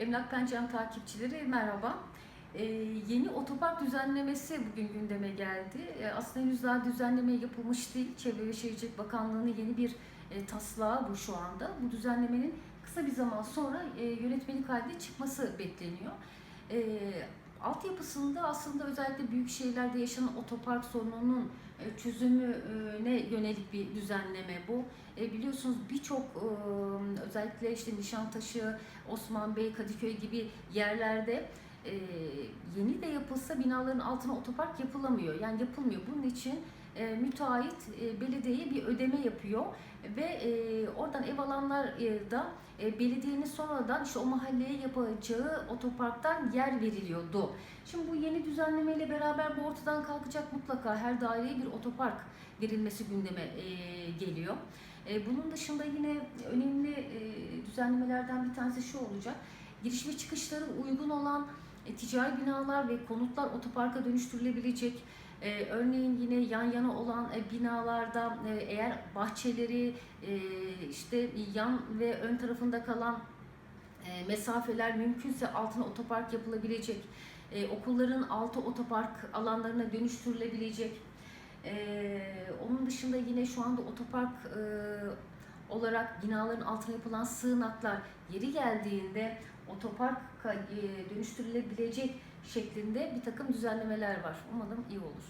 Emlak Pencem takipçileri merhaba. Ee, yeni otopark düzenlemesi bugün gündeme geldi. Ee, aslında henüz daha düzenleme yapılmış değil. Çevre ve Şehircilik Bakanlığı'nın yeni bir e, taslağı bu şu anda. Bu düzenlemenin kısa bir zaman sonra e, yönetmelik halde çıkması bekleniyor. E, altyapısında aslında özellikle büyük şehirlerde yaşanan otopark sorununun e, çözümüne yönelik bir düzenleme bu. E, biliyorsunuz birçok e, özellikle işte Nişantaşı, Osman Bey, Kadıköy gibi yerlerde yapılsa binaların altına otopark yapılamıyor. Yani yapılmıyor. Bunun için e, müteahhit e, belediyeye bir ödeme yapıyor ve e, oradan ev alanlar e, da e, belediyenin sonradan işte o mahalleye yapacağı otoparktan yer veriliyordu. Şimdi bu yeni düzenlemeyle beraber bu ortadan kalkacak mutlaka her daireye bir otopark verilmesi gündeme e, geliyor. E, bunun dışında yine önemli e, düzenlemelerden bir tanesi şu olacak. Giriş ve çıkışları uygun olan e, ticari binalar ve konutlar otoparka dönüştürülebilecek. E, örneğin yine yan yana olan e, binalarda e, eğer bahçeleri e, işte yan ve ön tarafında kalan e, mesafeler mümkünse altına otopark yapılabilecek. E, okulların altı otopark alanlarına dönüştürülebilecek. E, onun dışında yine şu anda otopark e, olarak binaların altına yapılan sığınaklar yeri geldiğinde otoparka e, dönüştürülebilecek şeklinde bir takım düzenlemeler var. Umarım iyi olur.